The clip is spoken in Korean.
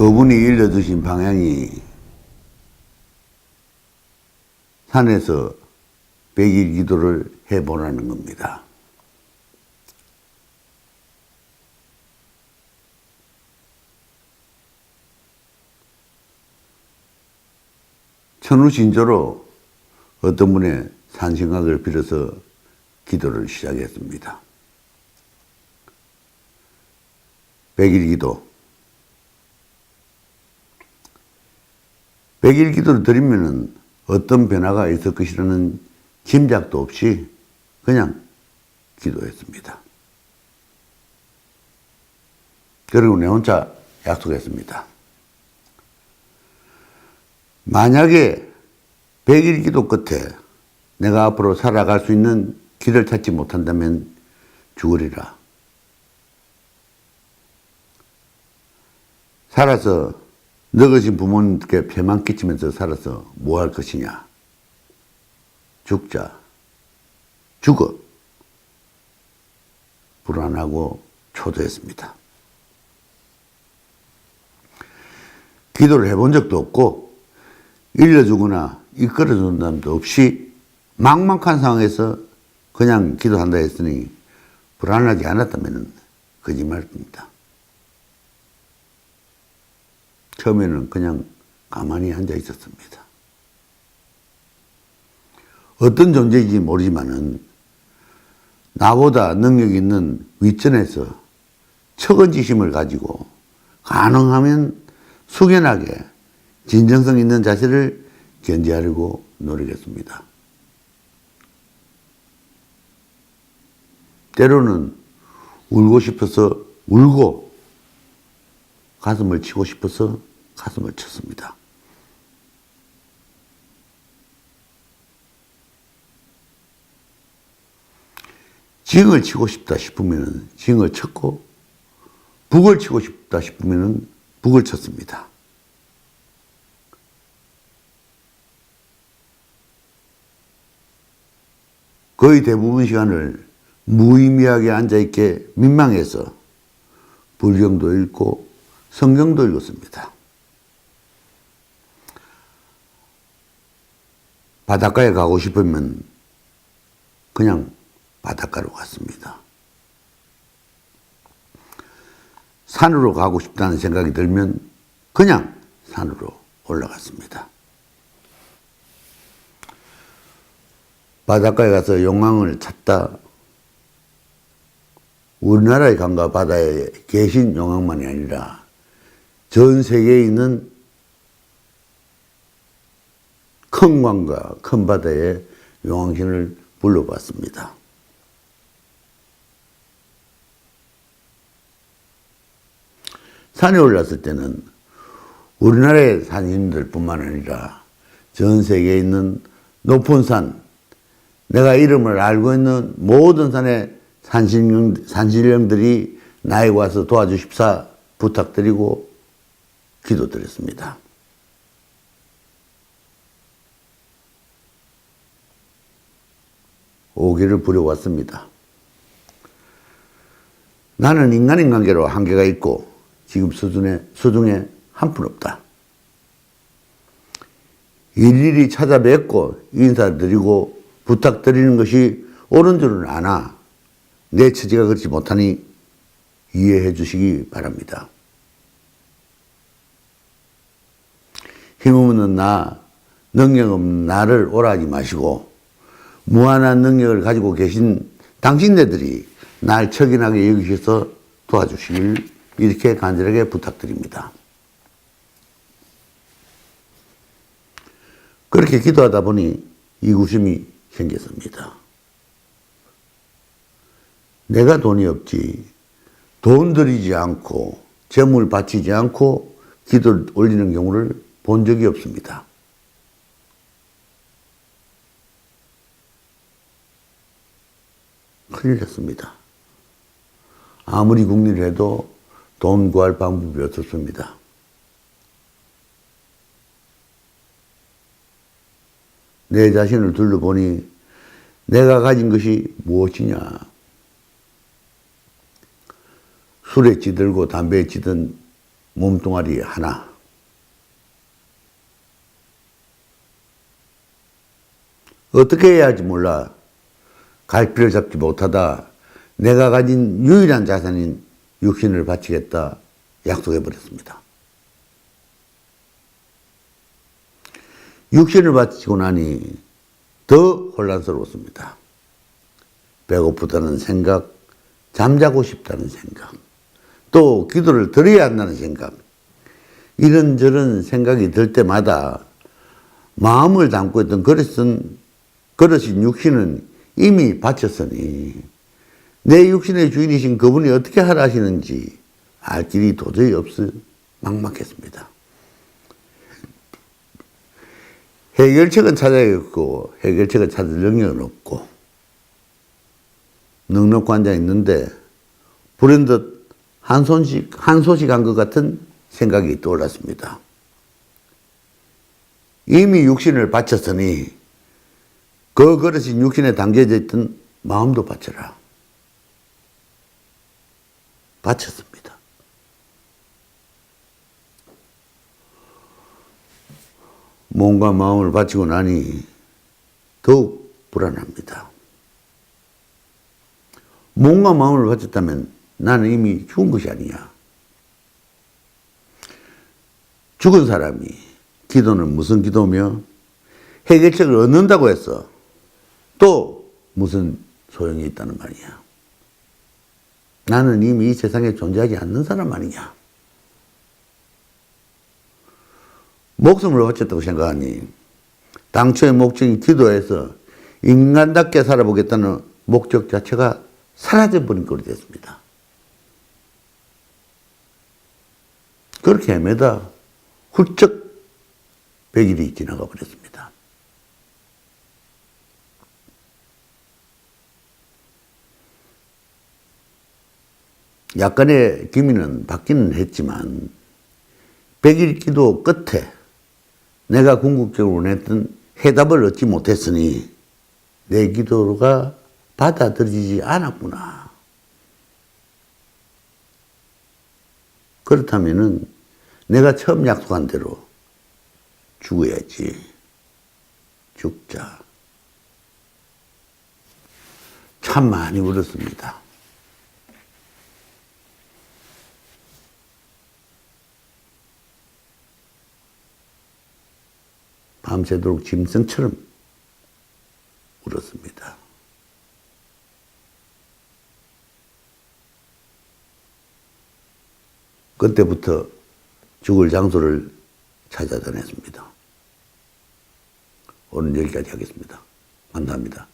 그분이 일러주신 방향이 산에서 백일 기도를 해보라는 겁니다. 천우신조로 어떤 분의 산생각을 빌어서 기도를 시작했습니다. 백일 기도. 백일 기도를 드리면은 어떤 변화가 있을 것이라는 짐작도 없이 그냥 기도했습니다. 그리고 내 혼자 약속했습니다. 만약에 백일 기도 끝에 내가 앞으로 살아갈 수 있는 길을 찾지 못한다면 죽으리라. 살아서 늙으신 부모님께 폐만 끼치면서 살아서 뭐 할 것이냐? 죽자. 죽어. 불안하고 초조했습니다. 기도를 해본 적도 없고, 일러주거나 이끌어주는 사람도 없이 막막한 상황에서 그냥 기도한다 했으니 불안하지 않았다면 거짓말입니다. 처음에는 그냥 가만히 앉아 있었습니다. 어떤 존재인지 모르지만은 나보다 능력 있는 윗전에서 처근지심을 가지고 가능하면 숙연하게 진정성 있는 자세를 견지하려고 노력했습니다. 때로는 울고 싶어서 울고 가슴을 치고 싶어서 가슴을 쳤습니다. 징을 치고 싶다 싶으면 징을 쳤고 북을 치고 싶다 싶으면 북을 쳤습니다. 거의 대부분 시간을 무의미하게 앉아있게 민망해서 불경도 읽고 성경도 읽었습니다. 바닷가에 가고 싶으면 그냥 바닷가로 갔습니다. 산으로 가고 싶다는 생각이 들면 그냥 산으로 올라갔습니다. 바닷가에 가서 용왕을 찾다 우리나라의 강과 바다에 계신 용왕만이 아니라 전 세계에 있는 큰 강과 큰 바다에 용왕신을 불러봤습니다. 산에 올랐을 때는 우리나라의 산신들 뿐만 아니라 전 세계에 있는 높은 산, 내가 이름을 알고 있는 모든 산의 산신령, 산신령들이 나에게 와서 도와주십사 부탁드리고 기도드렸습니다. 오기를 부려왔습니다. 나는 인간인 관계로 한계가 있고 지금 수준에, 수중에 한푼 없다. 일일이 찾아뵙고 인사드리고 부탁드리는 것이 옳은 줄은 아나 내 처지가 그렇지 못하니 이해해 주시기 바랍니다. 힘없는 나, 능력 없는 나를 오라하지 마시고 무한한 능력을 가지고 계신 당신네들이 날 척인하게 여기셔서 도와주시길 이렇게 간절하게 부탁드립니다. 그렇게 기도하다 보니 이구심이 생겼습니다. 내가 돈이 없지, 돈 들이지 않고, 재물 바치지 않고 기도를 올리는 경우를 본 적이 없습니다. 큰일 났습니다. 아무리 국리를 해도 돈 구할 방법이 없었습니다. 내 자신을 둘러보니 내가 가진 것이 무엇이냐. 술에 찌들고 담배에 찌든 몸뚱아리 하나. 어떻게 해야 할지 몰라. 갈피를 잡지 못하다 내가 가진 유일한 자산인 육신을 바치겠다 약속해 버렸습니다. 육신을 바치고 나니 더 혼란스러웠습니다. 배고프다는 생각, 잠자고 싶다는 생각, 또 기도를 드려야 한다는 생각, 이런저런 생각이 들 때마다 마음을 담고 있던 그릇은, 그릇인 육신은 이미 바쳤으니 내 육신의 주인이신 그분이 어떻게 하라 하시는지 알 길이 도저히 없어 막막했습니다. 해결책은 찾아야겠고 해결책을 찾을 능력은 없고 넉넉고 앉아 있는데 불현듯 한 손씩 한 소식 한 것 같은 생각이 떠올랐습니다. 이미 육신을 바쳤으니 그 그릇인 육신에 담겨져 있던 마음도 바쳐라. 바쳤습니다. 몸과 마음을 바치고 나니 더욱 불안합니다. 몸과 마음을 바쳤다면 나는 이미 죽은 것이 아니야. 죽은 사람이 기도는 무슨 기도며 해결책을 얻는다고 했어. 또 무슨 소용이 있다는 말이야. 나는 이미 이 세상에 존재하지 않는 사람 아니냐. 목숨을 바쳤다고 생각하니 당초의 목적인 기도에서 인간답게 살아보겠다는 목적 자체가 사라져버린 꼴이 됐습니다. 그렇게 헤매다 훌쩍 100일이 지나가 버렸습니다. 약간의 기미는 받기는 했지만 100일 기도 끝에 내가 궁극적으로 원했던 해답을 얻지 못했으니 내 기도가 받아들이지 않았구나. 그렇다면은 내가 처음 약속한 대로 죽어야지. 죽자. 참 많이 울었습니다. 밤새도록 짐승처럼 울었습니다. 그때부터 죽을 장소를 찾아다녔습니다. 오늘 여기까지 하겠습니다. 감사합니다.